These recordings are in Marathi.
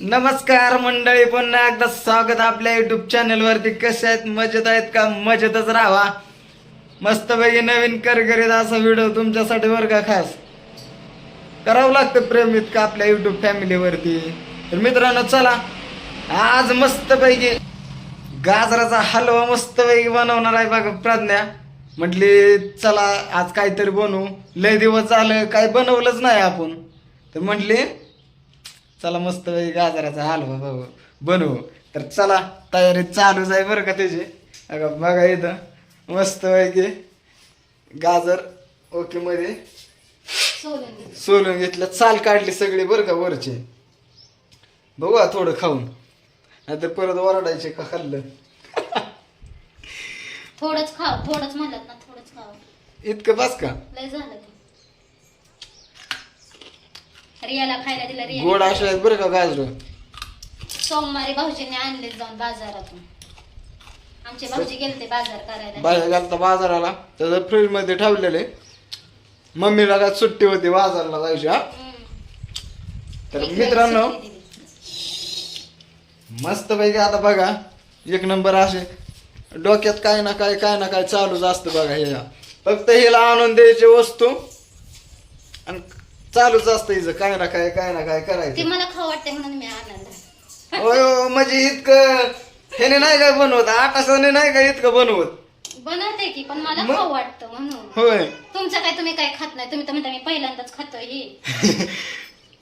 नमस्कार मंडळी पुन्हा एकदा स्वागत आपल्या युट्यूब चॅनल वरती. कसे आहेत? मजेत आहेत का? मजेतच राहा. मस्तपैकी नवीन करकरीत असा व्हिडिओ तुमच्यासाठी बरं का खास. करावं लागतं प्रेम इतकं आपल्या युट्यूब फॅमिलीवरती तर मित्रांनो चला. आज मस्तपैकी गाजराचा हलवा मस्तपैकी बनवणार आहे बघा प्रज्ञा. म्हटली चला आज काहीतरी बनवू. लय दिवस झालं काही बनवलंच नाही आपण. तर म्हटली चला मस्त गाजराचा हलवा बाबा बनवू. तर चला तयारी चालूच आहे बरं का त्याची? अगं बघा इथं. मस्त पैकी गाजर ओके मध्ये सोलून घेतलं. चाल काढली सगळी बरं का वरची. बघू थोडं खाऊन. नाहीतर परत ओरडायचे का खाल्लं? थोडंच खाव थोडंच म्हणलं ना थोडंच खाव. इतकं बस का? लय झालं रियाला खायला दिलं गोड रिया अशा आहेत बरं का गाजर? सोमवारी भाऊजीने आणले जाऊन बाजारातून. आमचे भाऊजी गेलते बाजार करायला. बाहेर घालता बाजाराला त्याचं फ्रीजमध्ये ठेवलेले मम्मीला काय सुट्टी होती बाजारला जायची हा? हम्म. तर एक मित्रांनो सुट्टी दिली. मस्त पैकी आता बघा एक नंबर असे डोक्यात काय ना काय काय ना काय चालूच असतं बघा हे. फक्त हिला आणून द्यायची वस्तू आणि चालूच असतं हिचं काय ना काय काय ना काय ते करायचं मला खाऊ वाटते म्हणून मी आणलं. होय हो, म्हणजे इतकं ह्याने नाही काय बनवत? आकाशाने नाही काय इतकं बनवत? बनवते की पण मला मग? खाऊ वाटतं म्हणून. होय. तुमचं काय तुम्ही काय खात नाही? तुम्ही तर म्हणता मी पहिल्यांदाच खातोय हे.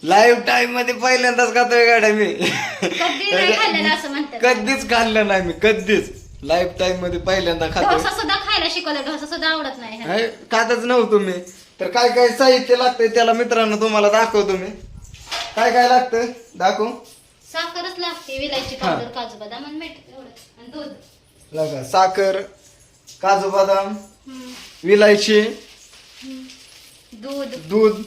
लाईव्ह टाइममध्ये पहिल्यांदाच खातोय गाड्या मी. कधी नाही खाल्लेलं असं म्हणतात. कधीच खाल्लं नाही मी कधीच. लाईव्ह टाइममध्ये पहिल्यांदा खातोय. डोसा सुद्धा खायला शिकवलं डोसा सुद्धा आवडत नाही नाही, खातच नव्हतो मी. तर काय काय साहित्य लागतंय त्याला मित्रांनो तुम्हाला दाखवतो मी. काय काय लागतं दाखवू? साखरच लागते विलायची. पावडर काजू बदाम आणि मीठ एवढं. आणि दूध. लागा साखर काजू बदाम. विलायची दूध. दूध.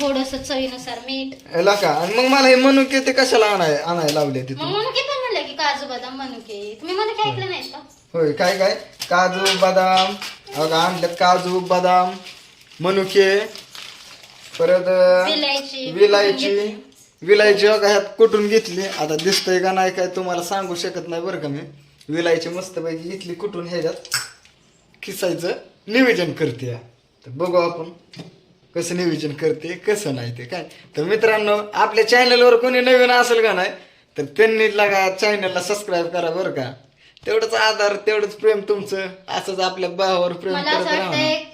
थोडस चवीनुसार मीठ. लागा आणि मग मला हे मनुके ते कशाला आणाय आणायला लावले मग तिथून मनुके पण म्हणलं की काजू बदाम मनुके. तुम्ही मनुके ऐकलं नाहीत का? होय काय काय? काजू बदाम. बघा आणल्यात काजू बदाम. मनुके परत विलायची. विलायची. विलायची बघा ह्यात कुठून घेतली? आता दिसतंय का नाही काय तुम्हाला सांगू शकत नाही बरं का मी. विलायची मस्तपैकी घेतली कुठून ह्याच्यात? खिसायचं नियोजन करते. या. तर बघू आपण कसं नियोजन करते कसं नाही ते काय. तर मित्रांनो आपल्या चॅनलवर कोणी नवीन असेल का नाही तर त्यांनी लागा चॅनलला सबस्क्राईब करा बरं का. तेवढंच आधार तेवढंच प्रेम तुमचं. असंच आपल्या भावावर प्रेम मला करत असं राहा वाटतंय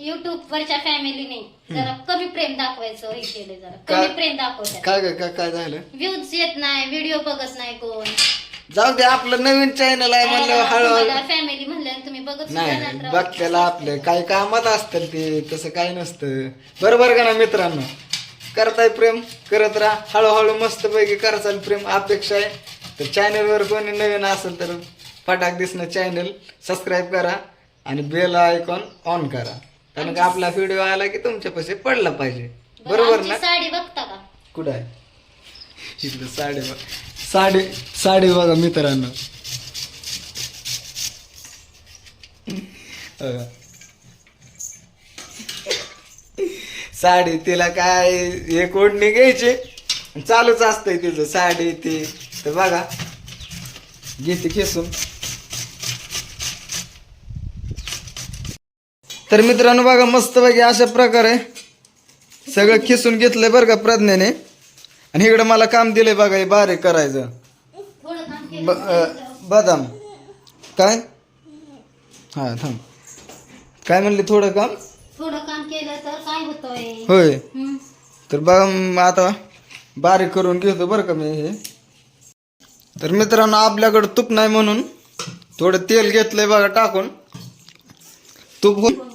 युट्यूब वरच्या फॅमिलीने जरा कमी प्रेम दाखवायचं हे केलं जरा. काय? कमी प्रेम दाखवतात. काय काय काय काय झालं? व्ह्यूज येत नाही व्हिडिओ बघत नाही कोण. जाऊ दे आपलं नवीन चॅनल आहे म्हणलं हळूहळू. फॅमिली म्हणलं तुम्ही बघत सुद्धा नाही बघत्याला आपलं. काही कामात असतं ते तसं काही नसतं. बरोबर का ना मित्रांनो? करताय प्रेम करत राहा. हळूहळू मस्त पैकी कराचाल प्रेम अपेक्षा आहे. तर चॅनलवर कोणी नवीन असेल तर फटाक दिसणं चॅनल सबस्क्राईब करा आणि बेल आयकॉन ऑन करा. कारण का आपला व्हिडिओ आला की तुमच्या पैसे पडला पाहिजे. बरोबर ना? साडी बघता का? कुठं आहे? इकडं साडी बघ. साडी साडी बघा मित्रांनो. साडी तिला काय एक ओढणी घ्यायची? चालूच असतंय तिचं साडी ती. तर बघा. घेते खेसून. तर मित्रांनो बघा मस्त पैकी अशा प्रकारे सगळं खिसून घेतलंय बरं का प्रज्ञाने. आणि इकडं मला काम दिलंय बघा हे बारीक करायचं. ब- बदाम. काय? हा थांब. काय म्हणले थोडं काम? थोडं काम केलं तर काय होतंय? होय. तर बघा आता बारीक करून घेतो बरं का मी हे. तर मित्रांनो आपल्याकडं तूप नाही म्हणून थोडं तेल घेतलंय बघा टाकून. तूप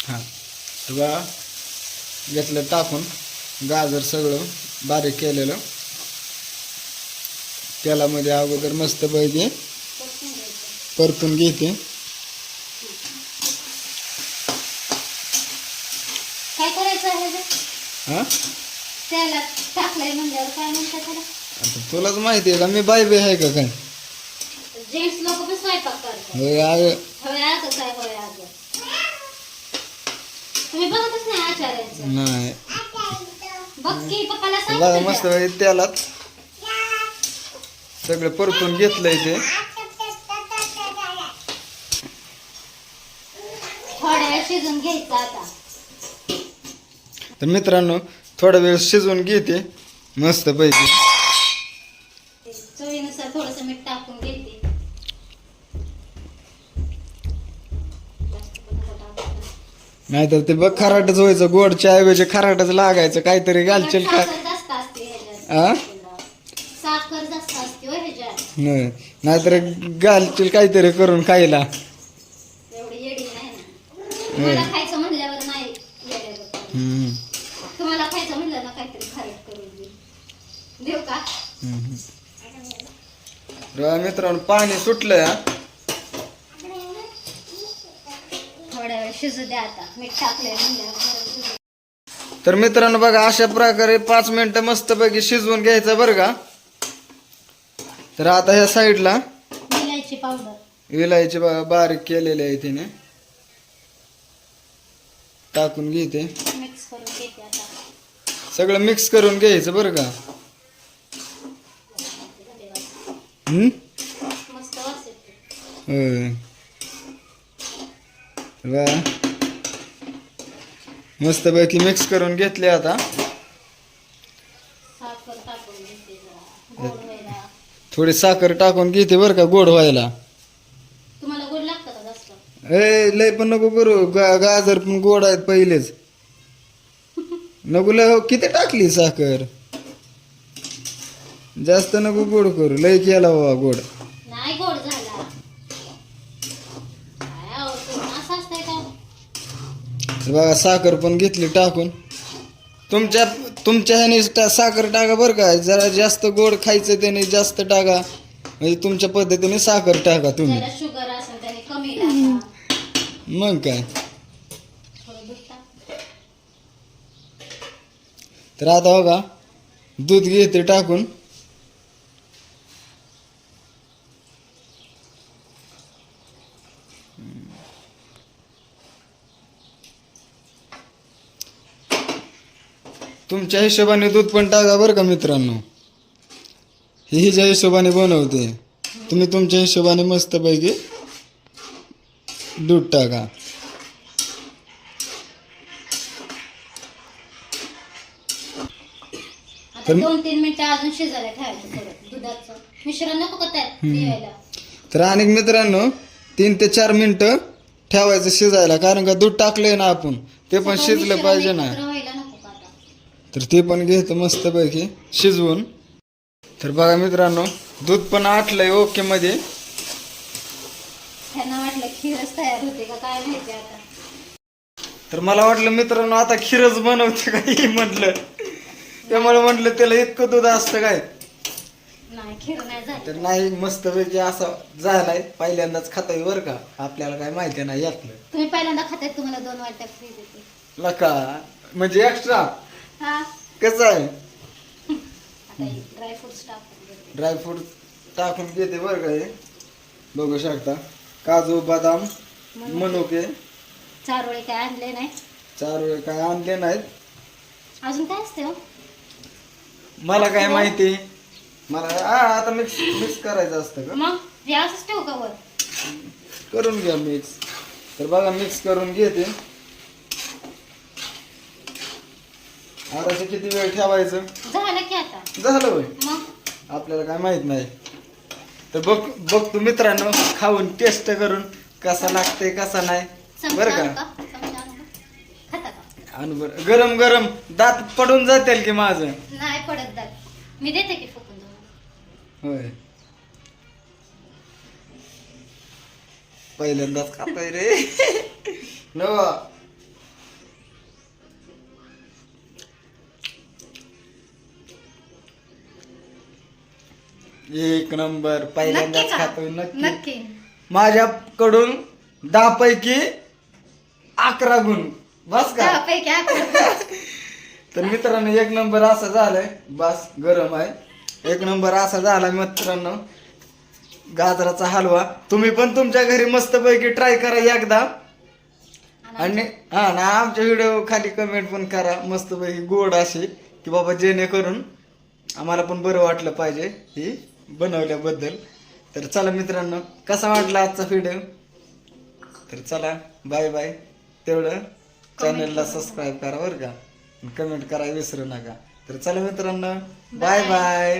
हा. बघा घेतलं टाकून गाजर सगळं बारीक केलेलं. तेलामध्ये अगोदर मस्त पैकी परतून घेते. काय करायचं आहे हे? त्याला टाकलंय म्हणल्यावर काय म्हणतात त्याला? आता तुलाच माहिती आहे का मी बाय बी आहे का काय? जेंट्स लोक पण स्वयंपाक करतात होय आहे होय अगं काय होय अगं तुम्ही बघतच नाही आचार्याचं नाही बघ की पप्पाला बघा. मस्त सगळं परतून घेतलंय ते थोड्या वेळ शिजून घ्यायचं आता तर मित्रांनो थोडा वेळ शिजवून घेते मस्त पैकी नाहीतर ते बघ खराटच व्हायचं गोडच्या ऐवजी खराटच लागायचं काहीतरी घालशील का आ? हो नाहीतर घालशील काहीतरी करून खायला. एवढी येडी नाही ना तुम्हाला खायचं म्हणल्यावर नाही येड्यागत. हम्म. तुम्हाला खायचं म्हणलं ना काहीतरी खारट करून दे देऊ का हम्म. बघा मित्रांनो पाणी सुटलंय हा थोड्या वेळ शिजू द्या आता. मीठ. तर मित्रांनो बघा अशा प्रकारे पाच मिनिटं मस्तपैकी शिजवून घ्यायचं बरं का? तर आता ह्या साईडला इलायची पावडर. विलायची बघा बारीक केलेली आहे तिने. टाकून घेते. सगळं मिक्स करून घ्यायचं बरं का? हम्म? मस्त वास येते होय बघा मस्तपैकी मिक्स करून घेतले आता. थोडी साखर टाकून घेते बरं का गोड व्हायला. ए लय पण नको करू गा गाजर पण गोड आहेत पहिलेच. नको लय हो, किती टाकली साखर? जास्त नको गोड करू लय केला बाबा गोड नाही गोड झाला काय अहो, तुम्ही असं असतंय का तर बघा साखर पण घेतली टाकून. तुमच्या तुमच्या ह्याने टा- साखर टाका बरं का. जरा जास्त गोड खायचं त्याने जास्त टाका. म्हणजे तुमच्या पद्धतीने साखर टाका तुम्ही. ज्याला शुगर असेल त्याने कमी टाका. मग काय? थोडं दूध टाक तर आता बघा दूध घेते टाकून. तुमच्या हिशोबाने दूध पण टाका बरं का मित्रांनो. ही हिच्या हिशोबाने बनवते तुम्ही तुमच्या हिशोबाने मस्तपैकी दूध टाका. आता दोन तीन मिनिटं अजून शिजायला ठेवायचं थोडं दुधाचं. मिश्रण नको का त्यात पिवायला तर अनेक मित्रांनो तीन ते चार मिनिटं ठेवायचं शिजायला. कारण का दूध टाकलंय ना आपण ते पण सगळं शिजलं मिश्रण पाहिजे ना. एकत्र व्हायला नको का आता तर ते पण घेतो मस्तपैकी शिजवून. तर बघा मित्रांनो दूध पण आटलंय ओके मध्ये. तर मला वाटलं मित्रांनो आता खीरच बनवते का हे म्हटलं. त्यामुळे म्हटलं त्याला इतकं दूध असतं काय. नाही खीर नाही झाली. तर नाही मस्तपैकी असं झालाय. पहिल्यांदाच खाताय बरं का. आपल्याला काय माहिती नाही यातलं. तुम्ही पहिल्यांदा खाताय तुम्हाला दोन वाट्या फ्री देते. लका. म्हणजे एक्स्ट्रा हा? कसं आहे? ड्रायफ्रुट्स टाकून ड्रायफ्रूट टाकून घेते बरं का हे? बघू शकता. काजू बदाम मनुके. चारोळे काय आणले नाही? चार वेळ काय आणले नाहीत. अजून काय असते हो? मला काय माहिती? मला हा आता मिक्स मिक्स करायचं असतं का? मग? हे असंच ठेवू का वर? करून घ्या मिक्स तर बघा मिक्स करून घेते. आता ते किती वेळ ठेवायचं? झालं की आता. झालं होय. मग? आपल्याला काय माहीत नाही. तर बघ बघतो मित्रांनो खाऊन टेस्ट करून कसा लागतंय कसा नाही. बरं का? आणू बरं गरम गरम दात पडून जातील की माझं? नाही पडत दात. मी देते की फुकून होय. पहिल्यांदाच खाताय रे. नवा. एक नंबर नक्की पहिल्यांदाच का? खातोय नक्की. नक्की. माझ्याकडून दहा पैकी अकरा गुण. बस का? अकरा. तर मित्रांनो एक नंबर असा झालाय. बस गरम आहे. एक नंबर असा झाला मित्रांनो. गाजराचा हलवा. तुम्ही पण तुमच्या घरी मस्तपैकी ट्राय करा एकदा. आणि हा ना आमच्या व्हिडिओ खाली कमेंट पण करा. मस्त पैकी गोड अशी. की बाबा जेणेकरून आम्हाला पण बरं वाटलं पाहिजे ही. बनवल्याबद्दल. तर चला मित्रांनो कसा वाटला आजचा व्हिडिओ तर चला बाय बाय तेवढं चॅनलला सबस्क्राईब करा. बरं का. कमेंट करा विसरू नका. तर चला मित्रांनो बाय बाय